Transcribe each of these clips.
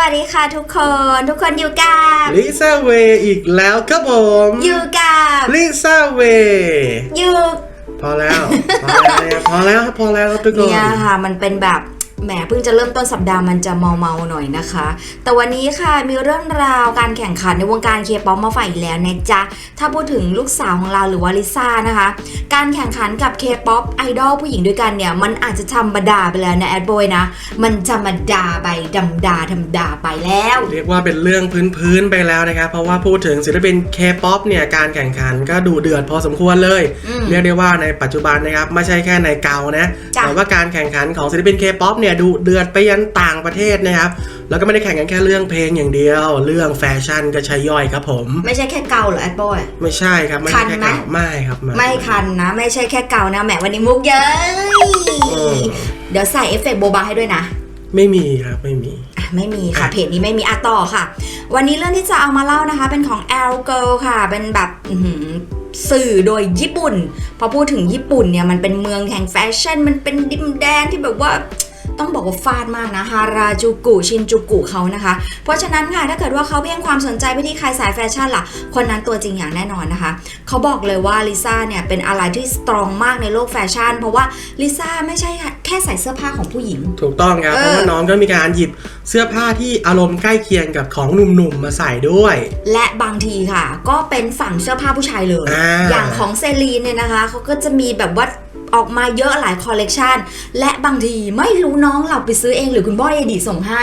วัสดีค่ะทุกคนทุกคนอยู่กับลิซ่าเวอีกแล้วครับผมอยู่กับลิซ่าเวอยู่พอแล้ว พอแล้วพอแล้วครับพอแล้วครับทุกคนเนี่ยค่ะมันเป็นแบบ แหมเพิ่งจะเริ่มต้นสัปดาห์มันจะเมาเมาๆหน่อยนะคะ แต่วันนี้ค่ะมีเรื่องราวการแข่งขันในวงการเคป๊อปมาฝากอีกแล้วนะจ๊ะ ถ้าพูดถึงลูกสาวของเราหรือว่าลิซ่านะคะ การแข่งขันกับเคป๊อปไอดอลผู้หญิงด้วยกันเนี่ย มันอาจจะธรรมดาไปแล้วนะแอดบอยนะ มันธรรมดาไปดำดาธรรมดาไปแล้ว เรียกว่าเป็นเรื่องพื้นๆไปแล้วนะครับ เพราะว่าพูดถึงศิลปินเคป๊อปเนี่ยการแข่งขันก็ดูเดือดพอสมควรเลยอืมเรียกได้ว่าในปัจจุบันนะครับไม่ใช่แค่ในเกานะจ้ะแต่ว่าการแข่งขันของศิลปินเคป๊อปเนี่ยดูเดือดไปยันต่างประเทศนะครับ แล้วก็ไม่ได้แข่งกันแค่เรื่องเพลงอย่างเดียว เรื่องแฟชั่นก็ใช้ย่อยครับผม ไม่ใช่แค่เกาเหรอแอดบอยไม่ใช่ครับ ไม่ใช่แค่คันไหมเก่าไม่ครับ ไม่คันนะ ไม่ใช่แค่เกานะแหมวันนี้มุกเยอะเออเดี๋ยวใส่เอฟเฟกต์โบบาให้ด้วยนะไม่มีครับไม่มีอะไม่มีค่ะเพจนี้ไม่มีอะต่อค่ะ วันนี้เรื่องที่จะเอามาเล่านะคะ เป็นของ L Girl ค่ะ เป็นแบบอื้อหือสื่อโดยญี่ปุ่น พอพูดถึงญี่ปุ่นเนี่ยมันเป็นเมืองแห่งแฟชั่น มันเป็นดินแดนที่แบบว่า ต้องบอกว่าฟาดมากนะฮาราจูกุชินจูกุเขานะคะ เพราะฉะนั้นค่ะถ้าเกิดว่าเขาเพียงความสนใจไปที่ใครสายแฟชั่นล่ะ คนนั้นตัวจริงอย่างแน่นอนนะคะเขาบอกเลยว่าลิซ่าเนี่ยเป็นอะไรที่สตรองมากในโลกแฟชั่น เพราะว่าลิซ่าไม่ใช่แค่ใส่เสื้อผ้าของผู้หญิง ถูกต้องครับเออเพราะว่าน้องก็มีการหยิบเสื้อผ้าที่อารมณ์ใกล้เคียงกับของหนุ่มๆมาใส่ด้วย และบางทีค่ะ ก็เป็นฝั่งเสื้อผ้าผู้ชายเลยอ่าอย่างของเซรีนเนี่ยนะคะเขาก็จะมีแบบว่า ออกมาเยอะหลายคอลเลกชันและบางทีไม่รู้น้องเราไปซื้อเองหรือคุณพ่อเอดีส่งให้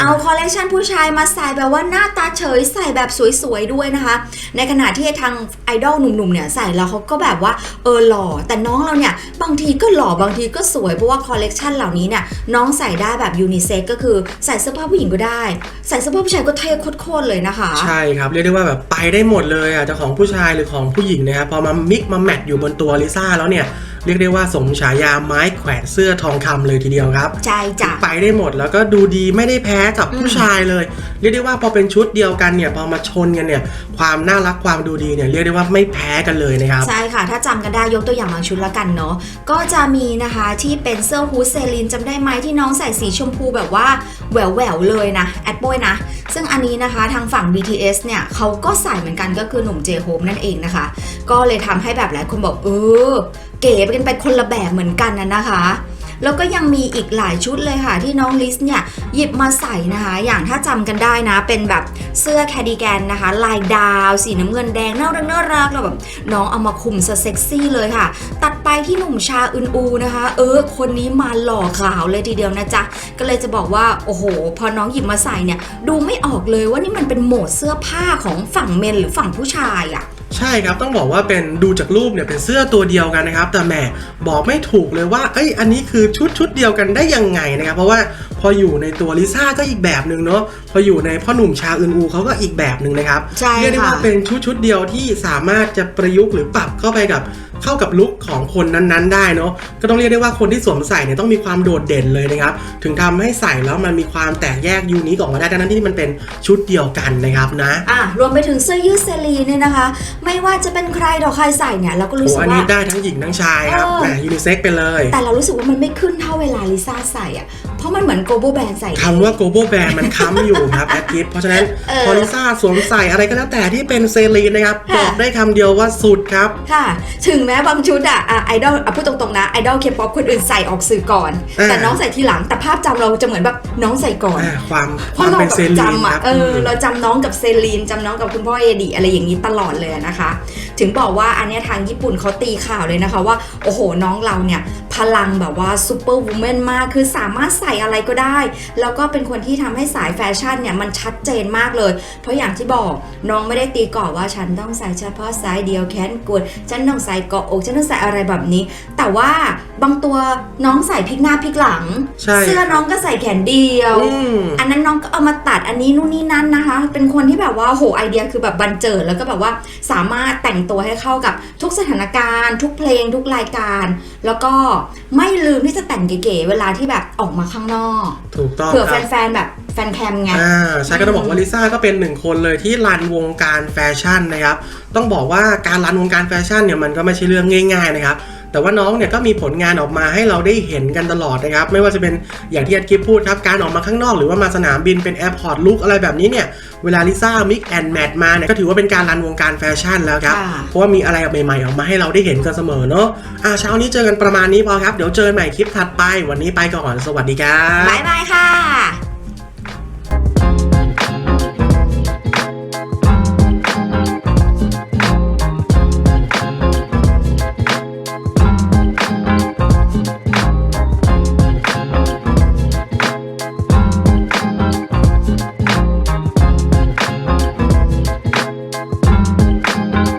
เอาคอลเลกชันผู้ชายมาใส่แบบว่าหน้าตาเฉยใส่แบบสวยๆด้วยนะคะ ในขณะที่ทางไอดอลหนุ่มๆเนี่ยใส่แล้วเขาก็แบบว่าเออหล่อ แต่น้องเราเนี่ยบางทีก็หล่อบางทีก็สวยเพราะว่าคอลเลกชันเหล่านี้เนี่ยน้องใส่ได้แบบยูนิเซ็กก็คือใส่เสื้อผ้าผู้หญิงก็ได้ ใส่เสื้อผ้าผู้ชายก็เท่โคตรๆเลยนะคะใช่ครับเรียกได้ว่าแบบไปได้หมดเลยอะจะของผู้ชายหรือของผู้หญิงนะครับพอมามิกมาแมทอยู่บนตัวลิซ่าแล้วเนี่ย เรียกได้ว่าสมฉายาไม้แขวนเสื้อทองคำเลยทีเดียวครับใจจ้ะไปได้หมดแล้วก็ดูดีไม่ได้แพ้กับผู้ชายเลย เรียกได้ว่าพอเป็นชุดเดียวกันเนี่ยพอมาชนกันเนี่ยความน่ารักความดูดีเนี่ยเรียกได้ว่าไม่แพ้กันเลยนะครับใช่ค่ะ ถ้าจำกันได้ยกตัวอย่างบางชุดละกันเนาะก็จะมีนะคะที่เป็นเสื้อฮูดเซลินจำได้ไหมที่น้องใส่สีชมพูแบบว่าแหววแหววๆเลยนะแอดโบยนะ ซึ่งอันนี้นะคะทางฝั่ง BTS เนี่ยเขาก็ใส่เหมือนกันก็คือหนุ่มเจโฮมนั่นเองนะคะ ก็เลยทำให้แบบหลายคนบอกเออเก๋ไปกันไปคนละแบบเหมือนกันนะนะคะแล้วก็ยังมีอีกหลายชุดเลยค่ะ ที่น้องลิสเนี่ยหยิบมาใส่นะคะ อย่างถ้าจำกันได้นะ เป็นแบบเสื้อแคดิแกนนะคะ ลายดาวสีน้ำเงินแดงน่ารักน่ารักแล้วแบบน้องเอามาคุมซะเซ็กซี่เลยค่ะ ตัดไปที่หนุ่มชาอึนอูนะคะ เออ คนนี้มาหล่อขาวเลยทีเดียวนะจ๊ะ ก็เลยจะบอกว่า โอ้โห พอน้องหยิบมาใส่เนี่ย ดูไม่ออกเลยว่านี่มันเป็นโหมดเสื้อผ้าของฝั่งเมนหรือฝั่งผู้ชายอะ ใช่ครับต้องบอกว่าเป็นดูจากรูปเนี่ยเป็นเสื้อตัวเดียวกันนะครับ แต่แหมบอกไม่ถูกเลยว่าเอ้ยอันนี้คือชุดชุดเดียวกันได้ยังไงนะครับเพราะว่าพออยู่ในตัวลิซ่าก็อีกแบบหนึ่งเนาะพออยู่ในพ่อหนุ่มชาอึนอูเขาก็อีกแบบหนึ่งนะครับใช่เรียกได้ค่ะว่าเป็นชุดชุดเดียวที่สามารถจะประยุกต์หรือปรับเข้าไปกับเข้ากับลุคของคนนั้นๆ ได้เนาะก็ต้องเรียกได้ว่าคนที่สวมใส่เนี่ยต้องมีความโดดเด่นเลยนะครับ ถึงทำให้ใส่แล้วมันมีความแตกแยกยูนิคออกมาได้ทั้งนั้นที่มันเป็นชุดเดียวกันนะครับนะอะรวมไปถึงเสื้อยืดเซรีเนี่ยนะคะ ไม่ว่าจะเป็นใครต่อใครใส่เนี่ยเราก็รู้โอ้สึกอันว่านี้ได้ทั้งหญิงทั้งชายครับเออแหมยูนิเซ็กไปเลย แต่เรารู้สึกว่ามันไม่ขึ้นเท่าเวลาลิซ่าใส่อะเพราะมันเหมือนโกโบแบนใส่คำว่า global brand มันค้ำอยู่ครับแอดกิฟเพราะฉะนั้นเออพอลิซ่าสวมใส่อะไรก็แล้วแต่ที่เป็นเซรีนนะครับค่ะบอกได้คำเดียวว่าสุดครับค่ะ ถึงแม้บางชุดอะอะไอดอลอะพูดตรงๆนะไอดอลเคป๊อปคนอื่นใส่ออกสื่อก่อนอ่าแต่น้องใส่ทีหลังแต่ภาพจำเราจะเหมือนแบบน้องใส่ก่อนอ่าความคเพวาราะมเราเป็นแบบเซรีนจำคอะรับเออเราจำน้องกับเซรีนจำน้องกับคุณพ่อเอดีอะไรอย่างนี้ตลอดเลยอะนะคะ ถึงบอกว่าอันเนี้ยทางญี่ปุ่นเขาตีข่าวเลยนะคะว่า โอ้โหน้องเราเนี่ย พลังแบบว่าซูเปอร์วูแมนมาก คือสามารถใส่อะไรก็ได้ แล้วก็เป็นคนที่ทำให้สายแฟชั่นเนี่ย มันชัดเจนมากเลย เพราะอย่างที่บอกน้องไม่ได้ตีกรอบว่าฉันต้องใส่เฉพาะไซส์เดียวแขนกุดฉันต้องใส่เกาะอกฉันต้องใส่อะไรแบบนี้ แต่ว่าบางตัวน้องใส่พลิกหน้าพลิกหลังใช่เสื้อน้องก็ใส่แขนเดียวอืมอันนั้นน้องก็เอามาตัดอันนี้นู่นนี่นั่นนะคะ เป็นคนที่แบบว่าโหไอเดียคือแบบบันเจิดแล้วก็แบบว่าสามารถแต่งตัวให้เข้ากับทุกสถานการณ์ ทุกเพลง ทุกรายการ แล้วก็ไม่ลืมที่จะแต่งเก๋ๆเวลาที่แบบออกมาข้างนอกถูกต้องเผื่อครับแฟนๆแบบแฟนแคมไงอ่าใช่ก็ต้องบอกว่าลิซ่าก็เป็นหนึ่งคนเลยที่รันวงการแฟชั่นนะครับ ต้องบอกว่าการรันวงการแฟชั่นเนี่ยมันก็ไม่ใช่เรื่องง่าย ๆนะครับ แต่ว่าน้องเนี่ยก็มีผลงานออกมาให้เราได้เห็นกันตลอดนะครับ ไม่ว่าจะเป็นอย่างที่อัดคลิปพูดครับ การออกมาข้างนอกหรือว่ามาสนามบินเป็นแอร์พอร์ตลุกอะไรแบบนี้เนี่ยเวลาลิซ่ามิกแอนแมทมาเนี่ยก็ถือว่าเป็นการรันวงการแฟชั่นแล้วครับค่ะเพราะว่ามีอะไรใหม่ๆออกมาให้เราได้เห็นกันเสมอเนาะอ่าเช้านี้เจอกันประมาณนี้พอครับ เดี๋ยวเจอกันใหม่คลิปถัดไป วันนี้ไปก่อน สวัสดีครับบายบายค่ะ